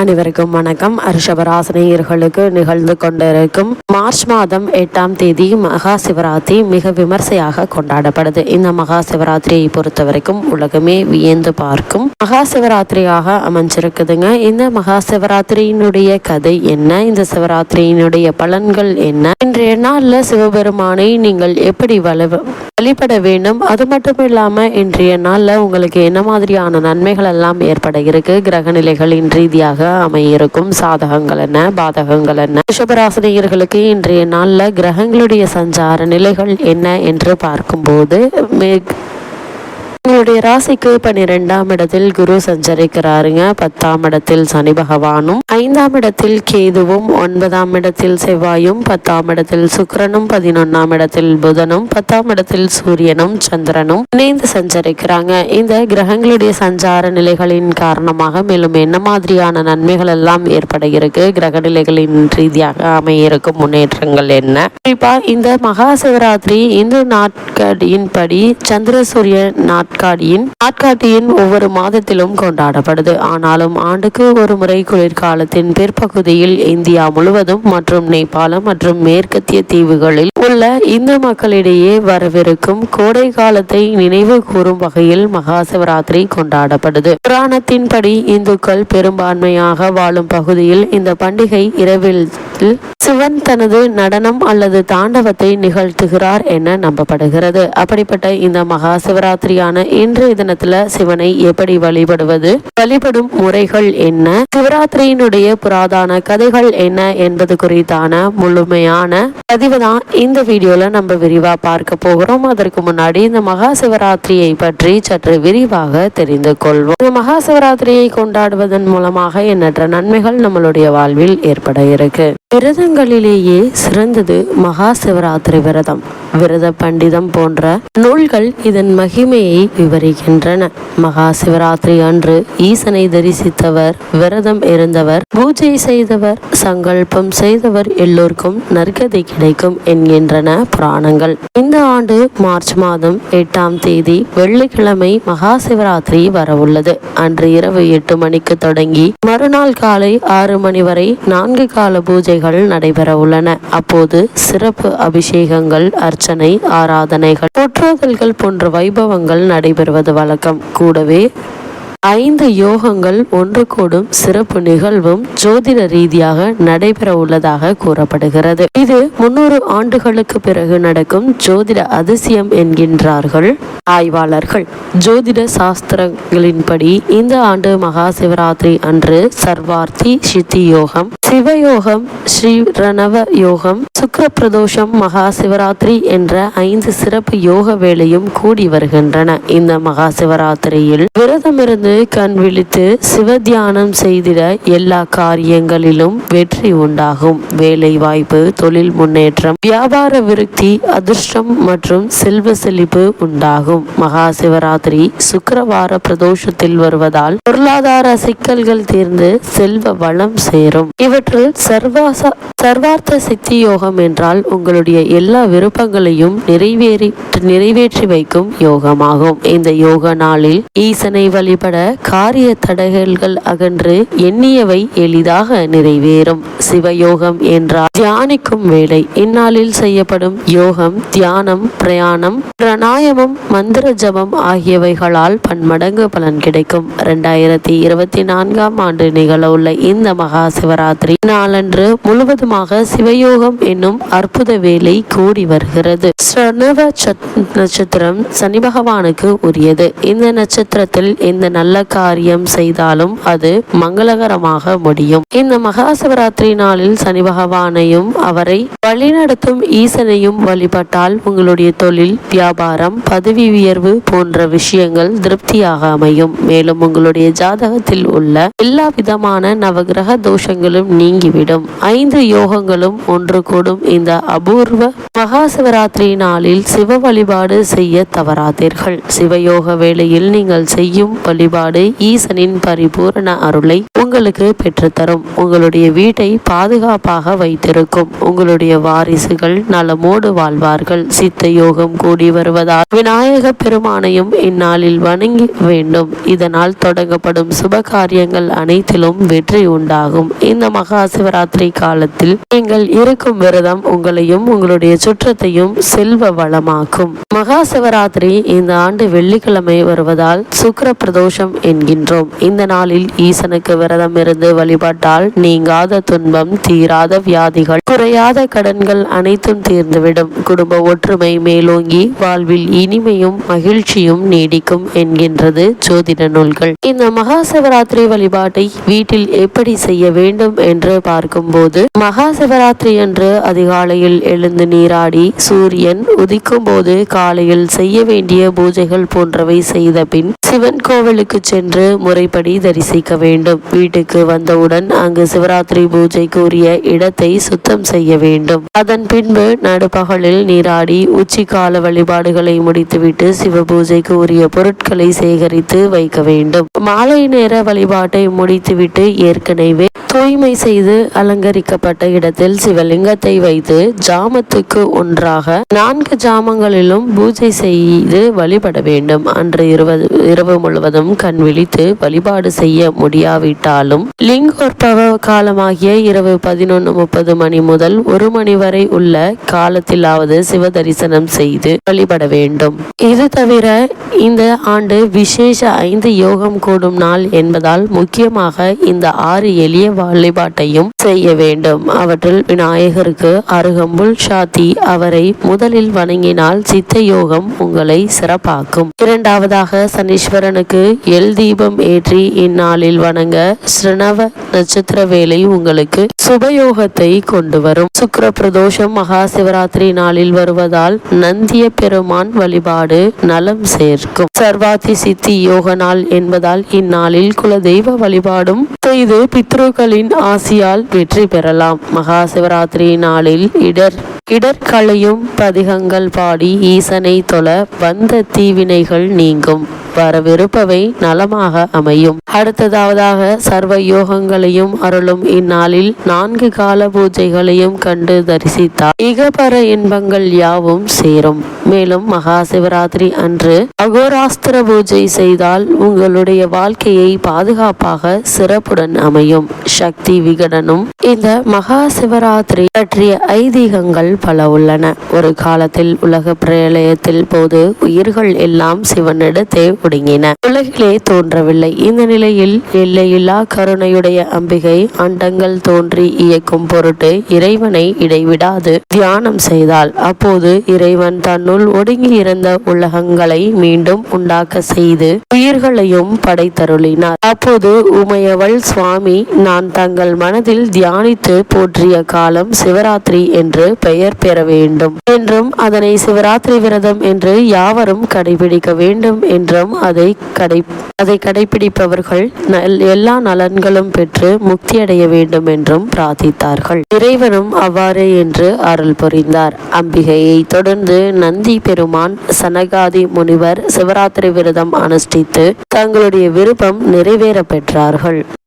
அனைவருக்கும் வணக்கம். ரிஷபராசினியர்களுக்கு நிகழ்ந்து கொண்டிருக்கும் மார்ச் மாதம் எட்டாம் தேதி மகா சிவராத்திரி மிக விமர்சையாக கொண்டாடப்படுது. இந்த மகா சிவராத்திரியை பொறுத்த வரைக்கும் உலகமே வியந்து பார்க்கும் மகா சிவராத்திரியாக அமைஞ்சிருக்குதுங்க. இந்த மகா சிவராத்திரியினுடைய கதை என்ன? இந்த சிவராத்திரியினுடைய பலன்கள் என்ன? இன்றைய நாளில் சிவபெருமானை நீங்கள் எப்படி வள வழிபட வேண்டும். அது மட்டும் இல்லாமல் இன்றைய நாளில் உங்களுக்கு என்ன மாதிரியான நன்மைகள் எல்லாம் ஏற்பட இருக்கு கிரக நிலைகளின் ரீதியாக அமையிருக்கும். சாதகங்கள் என்ன? பாதகங்கள் என்ன? ரிஷபராசினியர்களுக்கு இன்றைய நாளில் கிரகங்களுடைய சஞ்சார நிலைகள் என்ன என்று பார்க்கும்போது உங்களுடைய ராசிக்கு பன்னிரெண்டாம் இடத்தில் குரு சஞ்சரிக்கிறாருங்க. பத்தாம் இடத்தில் சனி பகவானும் ஐந்தாம் இடத்தில் கேதுவும் ஒன்பதாம் இடத்தில் செவ்வாயும் பத்தாம் இடத்தில் சுக்கரனும் பதினொன்னாம் இடத்தில் புதனும் பத்தாம் இடத்தில் சூரியனும் சந்திரனும் இணைந்து சஞ்சரிக்கிறாங்க. இந்த கிரகங்களுடைய சஞ்சார நிலைகளின் காரணமாக மேலும் என்ன மாதிரியான நன்மைகள் எல்லாம் ஏற்பட இருக்கு? கிரக நிலைகளின் ரீதியாக அமையிருக்கும் முன்னேற்றங்கள் என்ன? குறிப்பா இந்த மகா சிவராத்திரி இந்து நாட்களின் படி சந்திர சூரிய நாட்கள் நாட்காட்டியின் நாட்காட்டியின் ஒவ்வொரு மாதத்திலும் கொண்டாடப்படுது. ஆனாலும் ஆண்டுக்கு ஒரு முறை குளிர்காலத்தின் பிற்பகுதியில் இந்தியா முழுவதும் மற்றும் நேபாளம் மற்றும் மேற்கத்திய தீவுகளில் உள்ள இந்து மக்களிடையே வரவிருக்கும் கோடை காலத்தை நினைவு கூறும் வகையில் மகா சிவராத்திரி கொண்டாடப்படுது. புராணத்தின்படி இந்துக்கள் பெரும்பான்மையாக வாழும் பகுதியில் இந்த பண்டிகை இரவில் சிவன் தனது நடனம் அல்லது தாண்டவத்தை நிகழ்த்துகிறார் என நம்பப்படுகிறது. அப்படிப்பட்ட இந்த மகா சிவராத்திரியான இன்றைய தினத்துல சிவனை எப்படி வழிபடுவது? வழிபடும் முறைகள் என்ன? சிவராத்திரியினுடைய புராதான கதைகள் என்ன என்பது குறித்தான முழுமையான பதிவு தான் இந்த வீடியோல நம்ம விரிவா பார்க்க போகிறோம். அதற்கு முன்னாடி இந்த மகா சிவராத்திரியை பற்றி சற்று விரிவாக தெரிந்து கொள்வோம். இந்த மகா சிவராத்திரியை கொண்டாடுவதன் மூலமாக எண்ணற்ற நன்மைகள் நம்மளுடைய வாழ்வில் ஏற்பட இருக்கு. விரதங்களிலேயே சிறந்தது மகா சிவராத்திரி விரதம். விரத பண்டிதம் போன்ற நூல்கள் இதன் மகிமையை விவரிக்கின்றன. மகா சிவராத்திரி அன்று ஈசனை தரிசித்தவர் விரதம் இருந்தவர் பூஜை செய்தவர் சங்கல்பம் செய்தவர் எல்லோருக்கும் நற்கதை கிடைக்கும் என்கின்றன புராணங்கள். இந்த ஆண்டு மார்ச் மாதம் எட்டாம் தேதி வெள்ளிக்கிழமை மகா சிவராத்திரி வரவுள்ளது. அன்று இரவு எட்டு மணிக்கு தொடங்கி மறுநாள் காலை ஆறு மணி வரை நான்கு கால பூஜைகள் நடைபெற உள்ளன அப்போது சிறப்பு அபிஷேகங்கள் அர்ச்சனை ஆராதனைகள் போற்றுதல்கள் போன்ற வைபவங்கள் நடைபெறுவது வழக்கம். கூடவே ஐந்து யோகங்கள் ஒன்று கூடும் சிறப்பு நிகழ்வும் ஜோதிட ரீதியாக நடைபெற உள்ளதாக கூறப்படுகிறது. இது முன்னூறு ஆண்டுகளுக்கு பிறகு நடக்கும் ஜோதிட அதிசயம் என்கின்றார்கள். ஆய்வாளர்கள் ஜோதிட சாஸ்திரங்களின்படி இந்த ஆண்டு மகா சிவராத்திரி அன்று சர்வார்த்தி சித்தி யோகம் சிவயோகம் ஸ்ரீ ரணவ யோகம் சுக்கர பிரதோஷம் மகா சிவராத்திரி என்ற ஐந்து சிறப்பு யோக வேளையும் கூடி வருகின்றன. இந்த மகா சிவராத்திரியில் விரதமிருந்து கண் விழித்து சிவத்தியானம் செய்திட எல்லா காரியங்களிலும் வெற்றி உண்டாகும். வேலை வாய்ப்பு தொழில் முன்னேற்றம் வியாபார விருத்தி அதிர்ஷ்டம் மற்றும் செல்வ செழிப்பு உண்டாகும். மகா சிவராத்திரி சுக்கரவார பிரதோஷத்தில் வருவதால் பொருளாதார சிக்கல்கள் தீர்ந்து செல்வ வளம் சேரும். இவற்றில் சர்வாச சர்வார்த்த சித்தி யோகம் என்றால் உங்களுடைய எல்லா விருப்பங்களையும் நிறைவேறி நிறைவேற்றி வைக்கும் யோகமாகும். இந்த யோக நாளில் ஈசனை வழிபட காரிய தடைகள்கள் அகன்று எண்ணியவை எளிதாக நிறைவேறும். சிவயோகம் என்றால் தியானிக்கும் வேலை. இந்நாளில் செய்யப்படும் யோகம் தியானம் பிரயாணம் பிரணாயமம் மந்திர ஜபம் ஆகியவைகளால் பன்மடங்கு பலன் கிடைக்கும். இரண்டாயிரத்தி இருபத்தி நான்காம் ஆண்டு நிகழவுள்ள இந்த மகா சிவராத்திரி நாளன்று முழுவதுமாக சிவயோகம் என்னும் அற்புத வேலை கூடி வருகிறது. நட்சத்திரம் சனி பகவானுக்கு உரியது. இந்த நட்சத்திரத்தில் இந்த நல்ல நல்ல காரியம் செய்தாலும் அது மங்களகரமாக முடியும். இந்த மகா சிவராத்திரி நாளில் சனி பகவானையும் அவரை வழிநடத்தும் ஈசனையும் வழிபட்டால் உங்களுடைய தொழில் வியாபாரம் பதவி உயர்வு போன்ற விஷயங்கள் திருப்தியாக அமையும். மேலும் உங்களுடைய ஜாதகத்தில் உள்ள எல்லா விதமான நவகிரக தோஷங்களும் நீங்கிவிடும். ஐந்து யோகங்களும் ஒன்று கூடும். இந்த அபூர்வ மகா சிவராத்திரி நாளில் சிவ வழிபாடு செய்ய தவறாதீர்கள். சிவயோக வேளையில் நீங்கள் செய்யும் வழிபாடு வழிபாடு ஈசனின் பரிபூரண அருளை உங்களுக்கு பெற்றுத்தரும். உங்களுடைய வீட்டை பாதுகாப்பாக வைத்திருக்கும். உங்களுடைய வாரிசுகள் நலமோடு வாழ்வார்கள். சித்த யோகம் கூடி வருவதால் விநாயக பெருமானையும் இந்நாளில் வணங்கி வேண்டும். இதனால் தொடங்கப்படும் சுப காரியங்கள் அனைத்திலும் வெற்றி உண்டாகும். இந்த மகா சிவராத்திரி காலத்தில் நீங்கள் இருக்கும் விரதம் உங்களையும் உங்களுடைய சுற்றத்தையும் செல்வ வளமாக்கும். மகா சிவராத்திரி இந்த ஆண்டு வெள்ளிக்கிழமை வருவதால் சுக்கர பிரதோஷம் என்கின்றோம். இந்த நாளில் ஈசனுக்கு விரதம் இருந்து வழிபட்டால் நீங்காத துன்பம் தீராத வியாதிகள் குறையாத கடன்கள் அனைத்தும் தீர்ந்துவிடும். குடும்ப ஒற்றுமை மேலோங்கி வாழ்வில் இனிமையும் மகிழ்ச்சியும் நீடிக்கும் என்கின்றது ஜோதிட நூல்கள். இந்த மகா சிவராத்திரி வழிபாட்டை வீட்டில் எப்படி செய்ய வேண்டும் என்று பார்க்கும்போது மகா சிவராத்திரி அன்று அதிகாலையில் எழுந்து நீராடி சூரியன் உதிக்கும் போது காலையில் செய்ய வேண்டிய பூஜைகள் போன்றவை செய்த பின் சிவன் கோவிலுக்கு சென்று முறைப்படி தரிசிக்க வேண்டும். வீட்டுக்கு வந்தவுடன் அங்கு சிவராத்திரி பூஜைக்கு உரிய இடத்தை சுத்தம் செய்ய வேண்டும். அதன் பின்பு நடுப்பகலில் நீராடி உச்சிக்கால வழிபாடுகளை முடித்துவிட்டு சிவ பூஜைக்கு உரிய பொருட்களை சேகரித்து வைக்க வேண்டும். மாலை நேர வழிபாட்டை முடித்துவிட்டு ஏற்கனவே தூய்மை செய்து அலங்கரிக்கப்பட்ட இடத்தில் சிவலிங்கத்தை வைத்து ஜாமத்துக்கு ஒன்றாக நான்கு ஜாமங்களிலும் பூஜை செய்து வழிபட வேண்டும். அன்று இருபது இரவு முழுவதும் கண் விழித்து வழிபாடு செய்ய முடியாவிட்டாலும் லிங்கோற்பவ காலமாகிய இரவு பதினொன்று முப்பது மணி முதல் ஒரு மணி வரை உள்ள காலத்திலாவது சிவ தரிசனம் செய்து வழிபட வேண்டும். இது தவிர இந்த ஆண்டு விசேஷ ஐந்து யோகம் கூடும் நாள் என்பதால் முக்கியமாக இந்த ஆறு எளிய வழிபாட்டையும் செய்ய வேண்டும். அவற்றில் விநாயகருக்கு அருகம்புல் சாத்தி அவரை முதலில் வணங்கினால் சித்த யோகம் உங்களை சிறப்பாக்கும். இரண்டாவதாக சனீஸ்வரனுக்கு எல் தீபம் ஏற்றி இந்நாளில் வணங்க ஸ்ரணவ நட்சத்திர வேலை உங்களுக்கு சுபயோகத்தை கொண்டு வரும். சுக்கிர பிரதோஷம் மகா சிவராத்திரி நாளில் வருவதால் நந்திய பெருமான் வழிபாடு நலம் சேர்க்கும். சர்வாதி சித்தி யோக நாள் என்பதால் இந்நாளில் குலதெய்வ வழிபாடும் செய்து பித்ருக்களின் ஆசியால் வெற்றி பெறலாம். மகா சிவராத்திரி நாளில் இடர் இடர்களையும் பதிகங்கள் பாடி ஈசனை தொல வந்த தீவினைகள் நீங்கும். வரவிருப்பவை நலமாக அமையும். அடுத்ததாவதாக சர்வ யோகங்களையும் அருளும் இந்நாளில் நான்கு கால பூஜைகளையும் கண்டு தரிசித்தார். இகபர இன்பங்கள் யாவும் சேரும். மேலும் மகா சிவராத்திரி அன்று அகோராஸ்திர பூஜை செய்தால் உங்களுடைய வாழ்க்கையை பாதுகாப்பாக சிறப்புடன் அமையும். சக்தி விகடனும் இந்த மகா சிவராத்திரி பற்றிய ஐதீகங்கள் பல உள்ளன. ஒரு காலத்தில் உலக பிரளயத்தில் போது உயிர்கள் எல்லாம் சிவனிடத்தே ஒடுங்கின. உலகிலே தோன்றவில்லை. இந்த நிலையில் எல்லையில்லா கருணையுடைய அம்பிகை அண்டங்கள் தோன்றி இயக்கும் பொருட்டு இறைவனை இடைவிடாது. தியானம் செய்தால் அப்போது இறைவன் தன்னுள் ஒடுங்கி இருந்த உலகங்களை மீண்டும் உண்டாக்க செய்து உயிர்களையும் படைத்தருளினார். அப்போது உமையவள் சுவாமி நான் தங்கள் மனதில் தியானித்து போற்றிய காலம் சிவராத்திரி என்று பெயர் பெற வேண்டும். என்றும் அதனை சிவராத்திரி விரதம் என்று யாவரும் கடைபிடிக்க வேண்டும் என்றும் அதை கடை அதை கடைபிடிப்பவர்கள் நல்- எல்லா நலன்களும் பெற்று முக்தியடைய வேண்டும் என்றும் பிரார்த்தித்தார்கள். இறைவனும் அவ்வாறு என்று அருள் புரிந்தார். அம்பிகையை தொடர்ந்து நந்தி பெருமான் சனகாதி முனிவர் சிவராத்திரி விரதம் அனுஷ்டித்து தங்களுடைய விருப்பம் நிறைவேற பெற்றார்கள்.